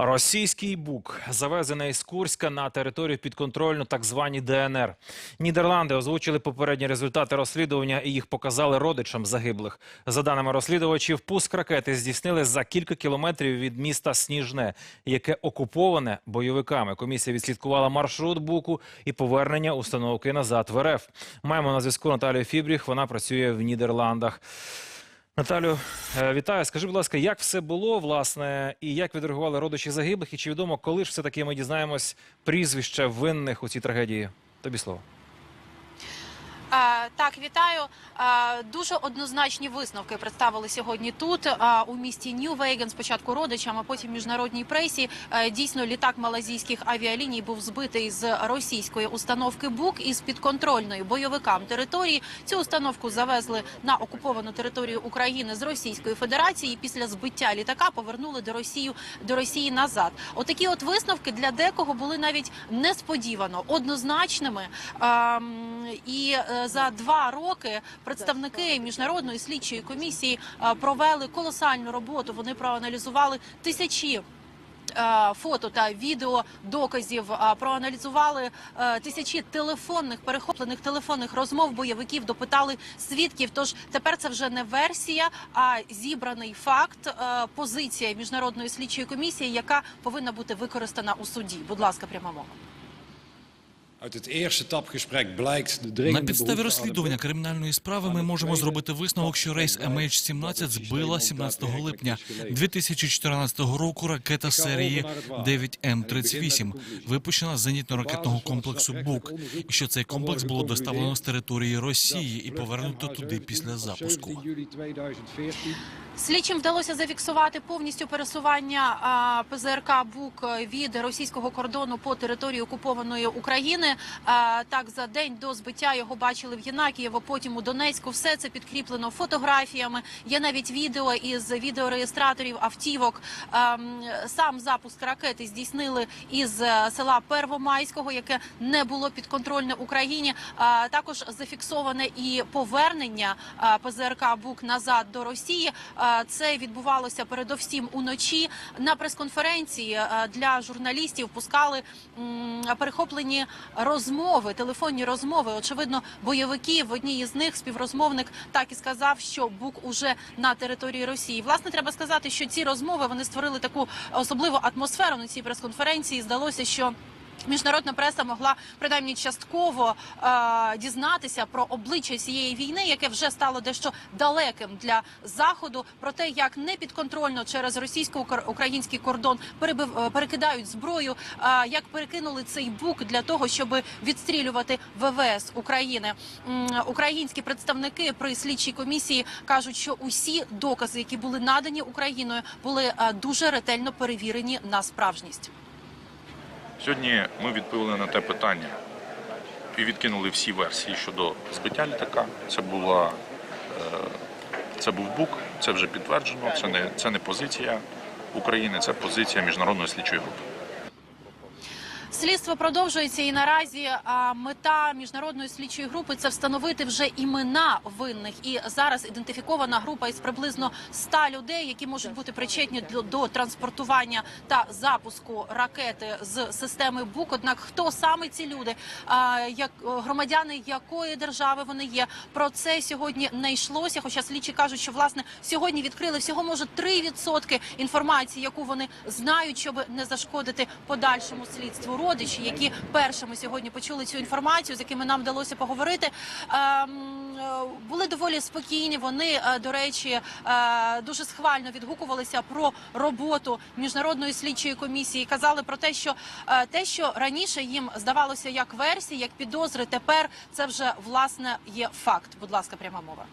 Російський бук завезений з Курська на територію підконтрольну так звані ДНР. Нідерланди озвучили попередні результати розслідування і їх показали родичам загиблих. За даними розслідувачів, пуск ракети здійснили за кілька кілометрів від міста Сніжне, яке окуповане бойовиками. Комісія відслідкувала маршрут буку і повернення установки назад в РФ. Маємо на зв'язку Наталію Фібріх. Вона працює в Нідерландах. Наталю, е, вітаю. Скажи, будь ласка, як все було, власне, і як відреагували родичі загиблих, і чи відомо, коли ж все-таки ми дізнаємось прізвище винних у цій трагедії? Тобі слово. Так, вітаю. Дуже однозначні висновки представили сьогодні тут у місті Нью-Вейген. Спочатку родичам, а потім міжнародній пресі. Дійсно, літак малазійських авіаліній був збитий з російської установки БУК із підконтрольної бойовикам території. Цю установку завезли на окуповану територію України з Російської Федерації. і Після збиття літака повернули до Росії до Росії назад. Отакі от висновки для декого були навіть несподівано однозначними. І е, за два роки представники міжнародної слідчої комісії е, провели колосальну роботу. Вони проаналізували тисячі. е, Фото та відео доказів е, проаналізували тисячі телефонних перехоплених телефонних розмов бойовиків, допитали свідків. Тож тепер це вже не версія, а зібраний факт. Позиція міжнародної слідчої комісії, яка повинна бути використана у суді. Будь ласка, пряма мова. На підставі розслідування кримінальної справи ми можемо зробити висновок, що рейс MH17 збила 17 липня 2014 року ракета серії 9М38, випущена з зенітно-ракетного комплексу БУК, і що цей комплекс було доставлено з території Росії і повернуто туди після запуску. 17 juli 2014. Слідчим вдалося зафіксувати повністю пересування ПЗРК БУК від російського кордону по території окупованої України. Так за день до збиття його бачили в Єнакієво, потім у Донецьку. Все це підкріплено фотографіями. Є навіть відео із відеореєстраторів автівок. Сам запуск ракети здійснили із е, села Первомайського, яке не було підконтрольне Україні. Також зафіксоване і повернення ПЗРК БУК назад до Росії. Це відбувалося передовсім уночі. На прес-конференції для журналістів пускали перехоплені розмови, телефонні розмови. Очевидно, бойовики в одній із них співрозмовник так і сказав, що БУК уже на території Росії. Власне, треба сказати, що ці розмови вони створили таку особливу атмосферу на цій прес-конференції. Здалося, що Міжнародна преса могла принаймні частково е, дізнатися про обличчя цієї війни, яке вже стало дещо далеким для заходу, про те, як непідконтрольно через російсько-український кордон перебив, е, перекидають зброю, е, як перекинули цей бук для того, щоб відстрілювати ВВС України. Українські представники при слідчій комісії кажуть, що усі докази, які були надані Україною, були е, дуже ретельно перевірені на справжність. Сьогодні ми відповіли на те питання і відкинули всі версії щодо збиття літака. Це була е, це був бук, це вже підтверджено. Це не це не позиція України, це позиція міжнародної слідчої групи. Слідство продовжується і наразі мета міжнародної слідчої групи це встановити вже імена винних. І зараз ідентифікована група із приблизно 100 людей, які можуть бути причетні до, до транспортування та запуску ракети з системи БУК. Однак хто саме ці люди, як громадяни якої держави вони є, про це сьогодні не йшлося. Хоча слідчі кажуть, що власне сьогодні відкрили всього може 3% інформації, яку вони знають, щоб не зашкодити подальшому слідству. Родичі, які першими сьогодні почули цю інформацію, з якими нам вдалося поговорити. ем, е, Були доволі спокійні. Вони, е, до речі, е, дуже схвально відгукувалися про роботу міжнародної слідчої комісії. Казали про те, що те, що раніше їм здавалося як версії, як підозри, тепер це вже власне є факт. Будь ласка, пряма мова.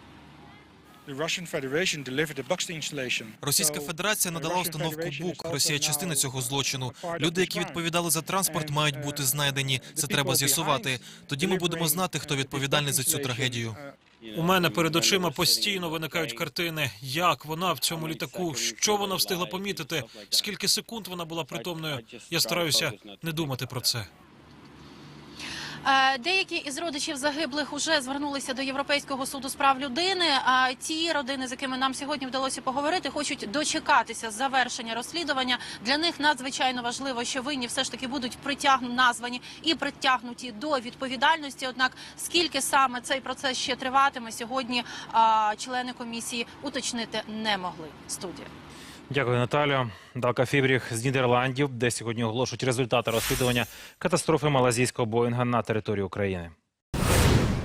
Російська Федерація надала установку БУК. Росія частина цього злочину. a part of Люди, які відповідали за транспорт, мають uh, бути знайдені. Це треба з'ясувати. Тоді ми будемо знати, хто відповідальний за цю трагедію. uh, У мене перед очима постійно виникають картини, як вона в цьому літаку, що вона встигла помітити, скільки секунд вона була притомною. Я стараюся не думати про це. Е, Деякі із родичів загиблих уже звернулися до Європейського суду з прав людини. А ті родини, з якими нам сьогодні вдалося поговорити, хочуть дочекатися завершення розслідування. Для них надзвичайно важливо, що винні все ж таки будуть притягнуті названі і притягнуті до відповідальності. Однак скільки саме цей процес ще триватиме сьогодні, члени комісії уточнити не могли. Студія. Дякую, Наталю. Далка Фібріх з Нідерландів, де сьогодні оголошують результати розслідування катастрофи малазійського Боїнга на території України.